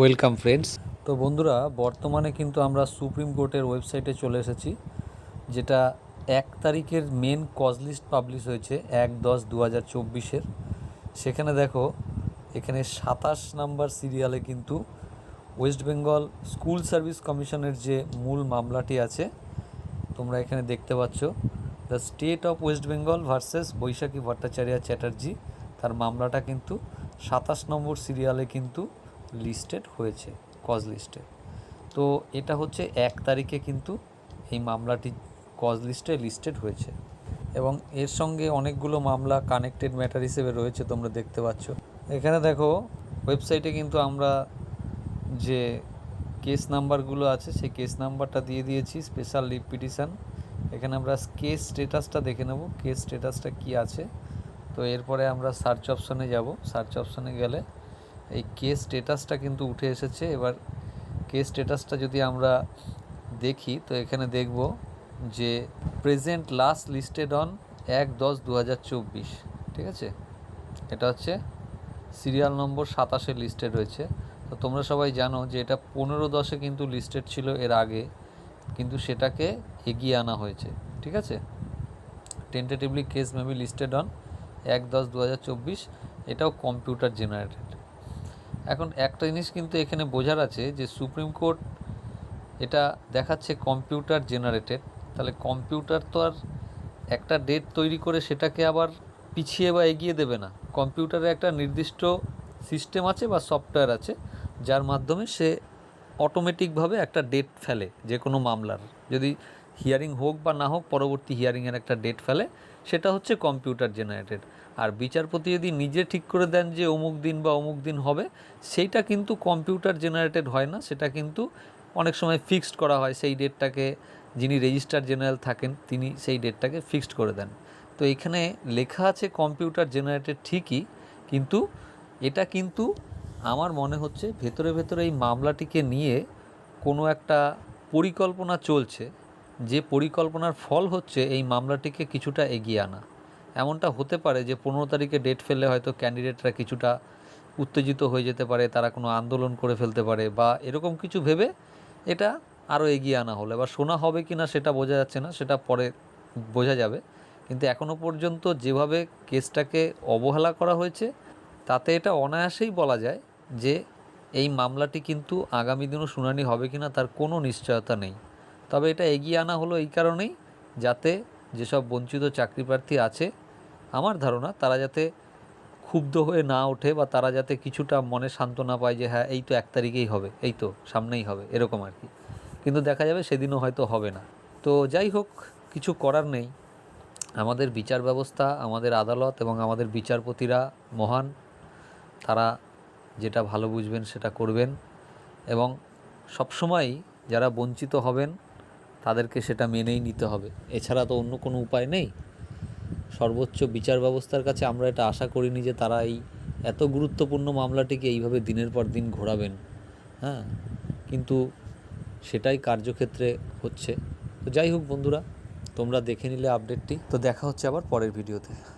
Welcome friends তো বন্ধুরা, বর্তমানে কিন্তু আমরা সুপ্রিম কোর্টের ওয়েবসাইটে চলে এসেছি, যেটা এক তারিখের মেন কজ লিস্ট পাবলিশ হয়েছে এক দশ দু হাজার চব্বিশের। সেখানে দেখো, এখানে সাতাশ নাম্বার সিরিয়ালে কিন্তু ওয়েস্ট বেঙ্গল স্কুল সার্ভিস কমিশনের যে মূল মামলাটি আছে, তোমরা এখানে দেখতে পাচ্ছ। The state of West Bengal versus Baishakhi Bhattacharya Chatterjee তার মামলাটা কিন্তু সাতাশ নম্বর সিরিয়ালে কিন্তু লিস্টেড হয়েছে কজ লিস্টে তো এটা হচ্ছে এক তারিখে কিন্তু এই মামলাটি কজ লিস্টে লিস্টেড হয়েছে। এবং এর সঙ্গে অনেকগুলো মামলা কানেক্টেড ম্যাটার হিসেবে রয়েছে তোমরা দেখতে পাচ্ছ। এখানে দেখো ওয়েবসাইটে কিন্তু আমরা যে কেস নাম্বারগুলো আছে, সেই কেস নাম্বারটা দিয়ে দিয়েছি স্পেশাল লিভ পিটিশন এখানে আমরা কেস স্টেটাসটা দেখে নেব কেস স্টেটাসটা কি আছে। তো এরপরে আমরা সার্চ অপশানে যাব। সার্চ অপশানে গেলে এই কেস স্টেটাসটা কিন্তু উঠে এসেছে। এবার কেস স্টেটাসটা যদি আমরা দেখি, তো এখানে দেখব যে প্রেজেন্ট লাস্ট লিস্টেড অন এক দশ দু ঠিক আছে? এটা হচ্ছে সিরিয়াল নম্বর সাতাশে লিস্টেড রয়েছে। তো তোমরা সবাই জানো যে এটা পনেরো দশে কিন্তু লিস্টেড ছিল এর আগে, কিন্তু সেটাকে এগিয়ে আনা হয়েছে, ঠিক আছে? Tentatively case maybe listed on এক দশ দু এটাও কম্পিউটার জেনারেটেড এখন একটা জিনিস কিন্তু এখানে বোঝার আছে যে সুপ্রিম কোর্ট এটা দেখাচ্ছে কম্পিউটার জেনারেটেড। তাহলে কম্পিউটার তো আর একটা ডেট তৈরি করে সেটাকে আবার পিছিয়ে বা এগিয়ে দেবে না। কম্পিউটারে একটা নির্দিষ্ট সিস্টেম আছে বা সফটওয়্যার আছে, যার মাধ্যমে সে অটোমেটিকভাবে একটা ডেট ফেলে যে কোনো মামলার। যদি হিয়ারিং হোক বা না হোক, পরবর্তী হিয়ারিংয়ের একটা ডেট ফেলে, সেটা হচ্ছে কম্পিউটার জেনারেটেড। আর বিচারপতি যদি নিজে ঠিক করে দেন যে অমুক দিন বা অমুক দিন হবে, সেইটা কিন্তু কম্পিউটার জেনারেটেড হয় না। সেটা কিন্তু অনেক সময় ফিক্সড করা হয়, সেই ডেটটাকে যিনি রেজিস্ট্রার জেনারেল থাকেন, তিনি সেই ডেটটাকে ফিক্সড করে দেন। তো এখানে লেখা আছে কম্পিউটার জেনারেটেড ঠিকই, কিন্তু এটা কিন্তু আমার মনে হচ্ছে ভেতরে ভেতরে এই মামলাটিকে নিয়ে কোনো একটা পরিকল্পনা চলছে, যে পরিকল্পনার ফল হচ্ছে এই মামলাটিকে কিছুটা এগিয়ে আনা। এমনটা হতে পারে যে পনেরো তারিখে ডেট ফেললে হয়তো ক্যান্ডিডেটরা কিছুটা উত্তেজিত হয়ে যেতে পারে, তারা কোনো আন্দোলন করে ফেলতে পারে বা এরকম কিছু ভেবে এটা আরও এগিয়ে আনা হলো। এবার শোনা হবে কি না সেটা বোঝা যাচ্ছে না, সেটা পরে বোঝা যাবে। কিন্তু এখনও পর্যন্ত যেভাবে কেসটাকে অবহেলা করা হয়েছে, তাতে এটা অনায়াসেই বলা যায় যে এই মামলাটি কিন্তু আগামী দিনও শুনানি হবে কি না তার কোনো নিশ্চয়তা নেই। তবে এটা এগিয়ে আনা হলো এই কারণেই যাতে যেসব বঞ্চিত চাকরি প্রার্থী আছে আমার ধারণা তারা যাতে ক্ষুব্ধ হয়ে না ওঠে বা তারা যাতে কিছুটা মনে সান্ত্বনা পায় যে হ্যাঁ এই তো এক তারিখেই হবে, এই তো সামনেই হবে, এরকম আর কি। কিন্তু দেখা যাবে সেদিনও হয়তো হবে না। তো যাই হোক, কিছু করার নেই। আমাদের বিচার ব্যবস্থা, আমাদের আদালত এবং আমাদের বিচারপতিরা মহান। তারা যেটা ভালো বুঝবেন সেটা করবেন এবং সবসময়ই যারা বঞ্চিত হবেন তাদেরকে সেটা মেনেই নিতে হবে। এছাড়া তো অন্য কোনো উপায় নেই। সর্বোচ্চ বিচার ব্যবস্থার কাছে আমরা এটা আশা করিনি যে তারা এই এত গুরুত্বপূর্ণ মামলাটিকে এইভাবে দিনের পর দিন ঘোরাবেন। হ্যাঁ কিন্তু সেটাই কার্যক্ষেত্রে হচ্ছে। তো যাই হোক বন্ধুরা, তোমরা দেখে নিলে আপডেটটি তো দেখা হচ্ছে আবার পরের ভিডিওতে